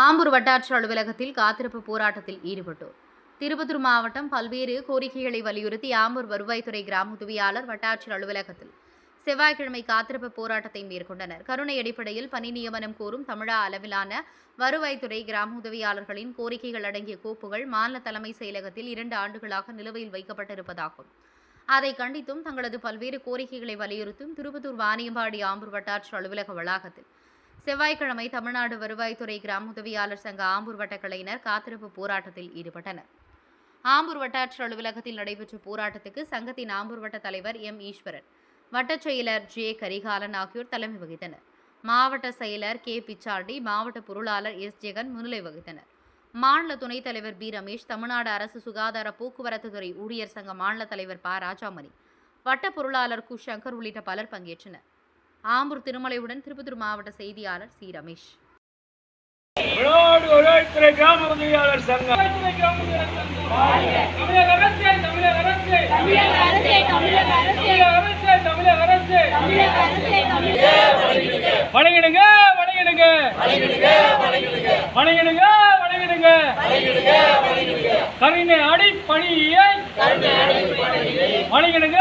ஆம்பூர் வட்டாட்சி அலுவலகத்தில் காத்திருப்பு போராட்டத்தில் ஈடுபட்டோர். திருப்பத்தூர் மாவட்டம் பல்வேறு கோரிக்கைகளை வலியுறுத்தி ஆம்பூர் வருவாய்த்துறை கிராம உதவியாளர் வட்டாட்சியர் அலுவலகத்தில் செவ்வாய்க்கிழமை காத்திருப்பு போராட்டத்தை மேற்கொண்டனர். கருணை அடிப்படையில் பணி நியமனம் கோரும் தமிழக அளவிலான வருவாய்த்துறை கிராம உதவியாளர்களின் கோரிக்கைகள் அடங்கிய கோப்புகள் மாநில தலைமை செயலகத்தில் இரண்டு ஆண்டுகளாக நிலுவையில் வைக்கப்பட்டிருப்பதாகும். அதை கண்டித்தும் தங்களது பல்வேறு கோரிக்கைகளை வலியுறுத்தும் திருப்பத்தூர் வாணியம்பாடி ஆம்பூர் வட்டாட்சி அலுவலக வளாகத்தில் செவ்வாய்க்கிழமை தமிழ்நாடு வருவாய்த்துறை கிராம உதவியாளர் சங்க ஆம்பூர் வட்ட காத்திருப்பு போராட்டத்தில் ஈடுபட்டனர். ஆம்பூர் வட்டாட்சி அலுவலகத்தில் நடைபெற்ற போராட்டத்துக்கு சங்கத்தின் ஆம்பூர் வட்ட தலைவர் எம். ஈஸ்வரன் வட்டச் செயலர் ஜே. கரிகாலன் ஆகியோர் தலைமை வகித்தனர். மாவட்ட செயலர் கே. பிச்சாண்டி மாவட்ட பொருளாளர் எஸ். ஜெகன் முன்னிலை வகித்தனர். மாநில துணைத் தலைவர் பி. ரமேஷ் தமிழ்நாடு அரசு சுகாதார போக்குவரத்து துறை ஊழியர் சங்க மாநில தலைவர் ப. ராஜாமணி வட்ட பொருளாளர் கு. சங்கர் உள்ளிட்ட பலர் பங்கேற்றனர். ஆம்பூர் திருமலையுடன் திருப்பத்தூர் மாவட்ட செய்தியாளர் சி. ரமேஷ். கிராம உதவியாளர் சங்கம். தமிழக அரசு தமிழக அரசு. தமிழக அரசே தமிழக அரசே. தமிழக அரசு தமிழக அரசு தமிழக வணங்கிடுங்க வணங்கிடுங்க. வணங்கிடுங்க வணங்கிடுங்க. கருணை அடிப்பணியை. வணங்கிடுங்க